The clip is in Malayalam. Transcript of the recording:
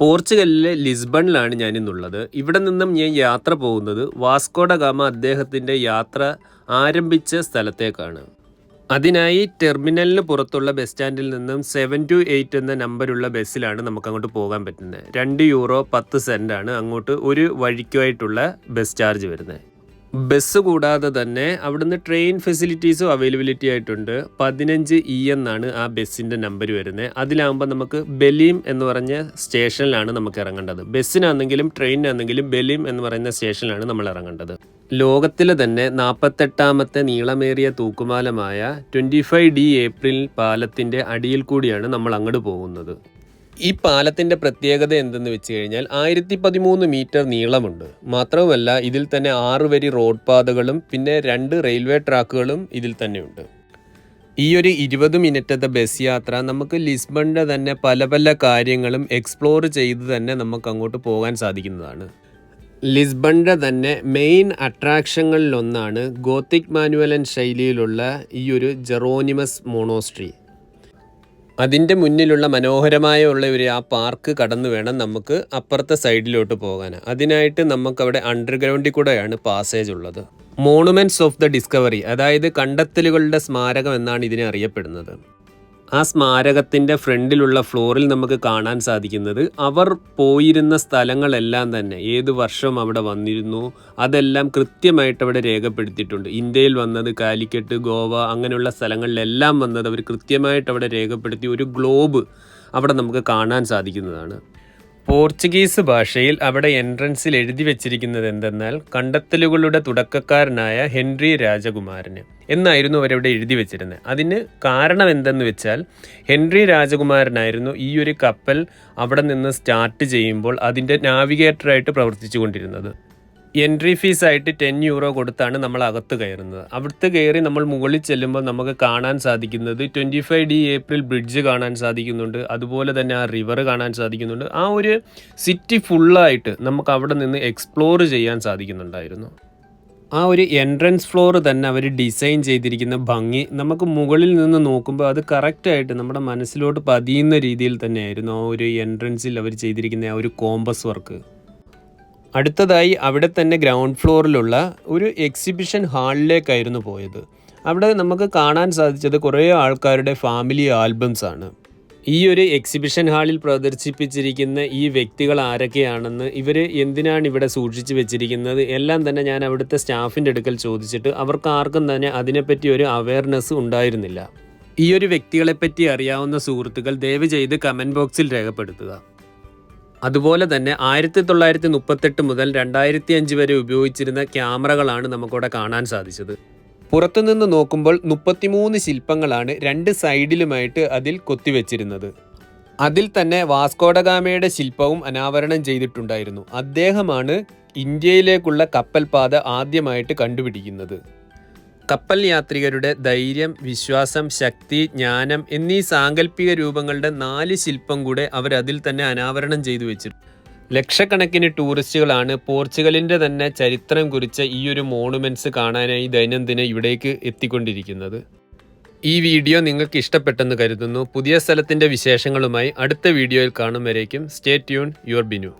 പോർച്ചുഗലിലെ ലിസ്ബണിലാണ് ഞാൻ ഇന്നുള്ളത് ഇവിടെ നിന്നും ഞാൻ യാത്ര പോകുന്നത് വാസ്കോഡ ഗാമ അദ്ദേഹത്തിന്റെ യാത്ര ആരംഭിച്ച സ്ഥലത്തേക്കാണ്. അതിനായി ടെർമിനലിന് പുറത്തുള്ള ബസ് സ്റ്റാൻഡിൽ നിന്നും സെവൻ ടു എയ്റ്റ് എന്ന നമ്പറുള്ള ബസ്സിലാണ് നമുക്ക് അങ്ങോട്ട് പോകാൻ പറ്റുന്നത്. രണ്ട് യൂറോ പത്ത് സെന്റാണ് അങ്ങോട്ട് ഒരു വഴിക്കുമായിട്ടുള്ള ബസ് ചാർജ് വരുന്നത്. ബസ് കൂടാതെ തന്നെ അവിടുന്ന് ട്രെയിൻ ഫെസിലിറ്റീസും അവൈലബിലിറ്റി ആയിട്ടുണ്ട്. പതിനഞ്ച് ഇ എന്നാണ് ആ ബസ്സിന്റെ നമ്പർ വരുന്നത് അതിലാകുമ്പോൾ നമുക്ക് ബലീം എന്ന് പറഞ്ഞ സ്റ്റേഷനിലാണ് നമുക്ക് ഇറങ്ങേണ്ടത്. ബസ്സിനാണെങ്കിലും ട്രെയിനിനാണെങ്കിലും ബലീം എന്ന് പറയുന്ന സ്റ്റേഷനിലാണ് നമ്മൾ ഇറങ്ങേണ്ടത്. ലോകത്തിലെ തന്നെ നാൽപ്പത്തെട്ടാമത്തെ നീളമേറിയ തൂക്കുപാലമായ ട്വന്റി ഫൈവ് ഡി ഏപ്രിൽ പാലത്തിന്റെ അടിയിൽ കൂടിയാണ് നമ്മൾ അങ്ങോട്ട് പോകുന്നത്. ഈ പാലത്തിന്റെ പ്രത്യേകത എന്തെന്ന് വെച്ച് കഴിഞ്ഞാൽ ആയിരത്തി പതിമൂന്ന് മീറ്റർ നീളമുണ്ട്. മാത്രവുമല്ല ഇതിൽ തന്നെ ആറ് വരി റോഡ് പാതകളും പിന്നെ രണ്ട് റെയിൽവേ ട്രാക്കുകളും ഇതിൽ തന്നെയുണ്ട് ഈ ഒരു ഇരുപത് മിനിറ്റത്തെ ബസ് യാത്ര നമുക്ക് ലിസ്ബണിന്റെ തന്നെ പല പല കാര്യങ്ങളും എക്സ്പ്ലോർ ചെയ്ത് തന്നെ നമുക്ക് അങ്ങോട്ട് പോകാൻ സാധിക്കുന്നതാണ്. ലിസ്ബണിന്റെ തന്നെ മെയിൻ അട്രാക്ഷങ്ങളിലൊന്നാണ് ഗോത്തിക് മാനുവലൻ ശൈലിയിലുള്ള ഈ ഒരു ജെറോനിമസ് മോണോസ്ട്രി. അതിന്റെ മുന്നിലുള്ള മനോഹരമായ ഉള്ള ഒരു ആ പാർക്ക് കടന്നു വേണം നമുക്ക് അപ്പുറത്തെ സൈഡിലോട്ട് പോകാൻ അതിനായിട്ട് നമുക്കവിടെ അണ്ടർഗ്രൗണ്ടിൽ കൂടെയാണ് പാസേജ് ഉള്ളത്. മോണുമെന്റ്സ് ഓഫ് ദ ഡിസ്കവറി അതായത് കണ്ടെത്തലുകളുടെ സ്മാരകം എന്നാണ് ഇതിനെ അറിയപ്പെടുന്നത്. ആ സ്മാരകത്തിന്റെ ഫ്രണ്ടിലുള്ള ഫ്ലോറിൽ നമുക്ക് കാണാൻ സാധിക്കുന്നത് അവർ പോയിരുന്ന സ്ഥലങ്ങളെല്ലാം തന്നെ ഏത് വർഷം അവിടെ വന്നിരുന്നു. അതെല്ലാം കൃത്യമായിട്ട് അവിടെ രേഖപ്പെടുത്തിയിട്ടുണ്ട്. ഇന്ത്യയിൽ വന്നത് കാലിക്കറ്റ് ഗോവ അങ്ങനെയുള്ള സ്ഥലങ്ങളിലെല്ലാം വന്നത് അവർ കൃത്യമായിട്ട് അവിടെ രേഖപ്പെടുത്തി ഒരു ഗ്ലോബ് അവിടെ നമുക്ക് കാണാൻ സാധിക്കുന്നതാണ്. പോർച്ചുഗീസ് ഭാഷയിൽ അവിടെ എൻട്രൻസിൽ എഴുതി വെച്ചിരിക്കുന്നത് എന്തെന്നാൽ കണ്ടെത്തലുകളുടെ തുടക്കക്കാരനായ ഹെൻറി രാജകുമാരന് എന്നായിരുന്നു അവരവിടെ എഴുതി വെച്ചിരുന്നത്. അതിന് കാരണം എന്തെന്ന് വെച്ചാൽ ഹെൻറി രാജകുമാരനായിരുന്നു ഈ ഒരു കപ്പൽ അവിടെ നിന്ന് സ്റ്റാർട്ട് ചെയ്യുമ്പോൾ അതിന്റെ നാവിഗേറ്ററായിട്ട് പ്രവർത്തിച്ചു കൊണ്ടിരുന്നത്. എൻട്രി ഫീസ് ആയിട്ട് ടെൻ യൂറോ കൊടുത്താണ് നമ്മൾ അകത്ത് കയറുന്നത്. അവിടുത്തെ കയറി നമ്മൾ മുകളിൽ ചെല്ലുമ്പോൾ നമുക്ക് കാണാൻ സാധിക്കുന്നത് twenty five de April bridge കാണാൻ സാധിക്കുന്നുണ്ട്. അതുപോലെ തന്നെ ആ റിവർ കാണാൻ സാധിക്കുന്നുണ്ട്. ആ ഒരു സിറ്റി ഫുള്ളായിട്ട് നമുക്ക് അവിടെ നിന്ന് എക്സ്പ്ലോർ ചെയ്യാൻ സാധിക്കുന്നുണ്ടായിരുന്നു. ആ ഒരു എൻട്രൻസ് ഫ്ലോർ തന്നെ അവർ ഡിസൈൻ ചെയ്തിരിക്കുന്ന ഭംഗി നമുക്ക് മുകളിൽ നിന്ന് നോക്കുമ്പോൾ അത് കറക്റ്റായിട്ട് നമ്മുടെ മനസ്സിലോട്ട് പതിയുന്ന രീതിയിൽ തന്നെയായിരുന്നു ആ ഒരു എൻട്രൻസിൽ അവർ ചെയ്തിരിക്കുന്ന ആ ഒരു കോമ്പസ് വർക്ക് അടുത്തതായി അവിടെ തന്നെ ഗ്രൗണ്ട് ഫ്ലോറിലുള്ള ഒരു എക്സിബിഷൻ ഹാളിലേക്കായിരുന്നു പോയത്. അവിടെ നമുക്ക് കാണാൻ സാധിച്ചത് കുറേ ആൾക്കാരുടെ ഫാമിലി ആൽബംസ് ആണ്. ഈ ഒരു എക്സിബിഷൻ ഹാളിൽ പ്രദർശിപ്പിച്ചിരിക്കുന്ന ഈ വ്യക്തികൾ ആരൊക്കെയാണെന്ന് ഇവർ എന്തിനാണ് ഇവിടെ സൂക്ഷിച്ചു വെച്ചിരിക്കുന്നത്? എല്ലാം തന്നെ ഞാൻ അവിടുത്തെ സ്റ്റാഫിന്റെ അടുക്കൽ ചോദിച്ചിട്ട് അവർക്ക് ആർക്കും തന്നെ അതിനെപ്പറ്റി ഒരു അവയർനെസ് ഉണ്ടായിരുന്നില്ല. ഈ ഒരു വ്യക്തികളെപ്പറ്റി അറിയാവുന്ന സുഹൃത്തുക്കൾ ദയവ് ചെയ്ത് കമന്റ് ബോക്സിൽ രേഖപ്പെടുത്തുക. അതുപോലെ തന്നെ ആയിരത്തി തൊള്ളായിരത്തി മുപ്പത്തെട്ട് മുതൽ രണ്ടായിരത്തി അഞ്ച് വരെ ഉപയോഗിച്ചിരുന്ന ക്യാമറകളാണ് നമുക്കിവിടെ കാണാൻ സാധിച്ചത്. പുറത്തുനിന്ന് നോക്കുമ്പോൾ മുപ്പത്തിമൂന്ന് ശില്പങ്ങളാണ് രണ്ട് സൈഡിലുമായിട്ട് അതിൽ കൊത്തിവെച്ചിരുന്നത്. അതിൽ തന്നെ വാസ്കോഡഗാമയുടെ ശില്പവും അനാവരണം ചെയ്തിട്ടുണ്ടായിരുന്നു. അദ്ദേഹമാണ് ഇന്ത്യയിലേക്കുള്ള കപ്പൽപാത ആദ്യമായിട്ട് കണ്ടുപിടിക്കുന്നത്. കപ്പൽ യാത്രികരുടെ ധൈര്യം വിശ്വാസം ശക്തി ജ്ഞാനം എന്നീ സാങ്കല്പിക രൂപങ്ങളുടെ നാല് ശില്പം കൂടെ അവർ അതിൽ തന്നെ അനാവരണം ചെയ്തു വെച്ചിട്ടുണ്ട്. ലക്ഷക്കണക്കിന് ടൂറിസ്റ്റുകളാണ് പോർച്ചുഗലിന്റെ തന്നെ ചരിത്രം കുറിച്ച ഈ ഒരു മോണുമെന്റ്സ് കാണാനായി ദൈനംദിനം ഇവിടേക്ക് എത്തിക്കൊണ്ടിരിക്കുന്നത്. ഈ വീഡിയോ നിങ്ങൾക്ക് ഇഷ്ടപ്പെട്ടെന്ന് കരുതുന്നു. പുതിയ സ്ഥലത്തിന്റെ വിശേഷങ്ങളുമായി അടുത്ത വീഡിയോയിൽ കാണും വരേക്കും സ്റ്റേ ട്യൂൺ യുവർ ബിനു.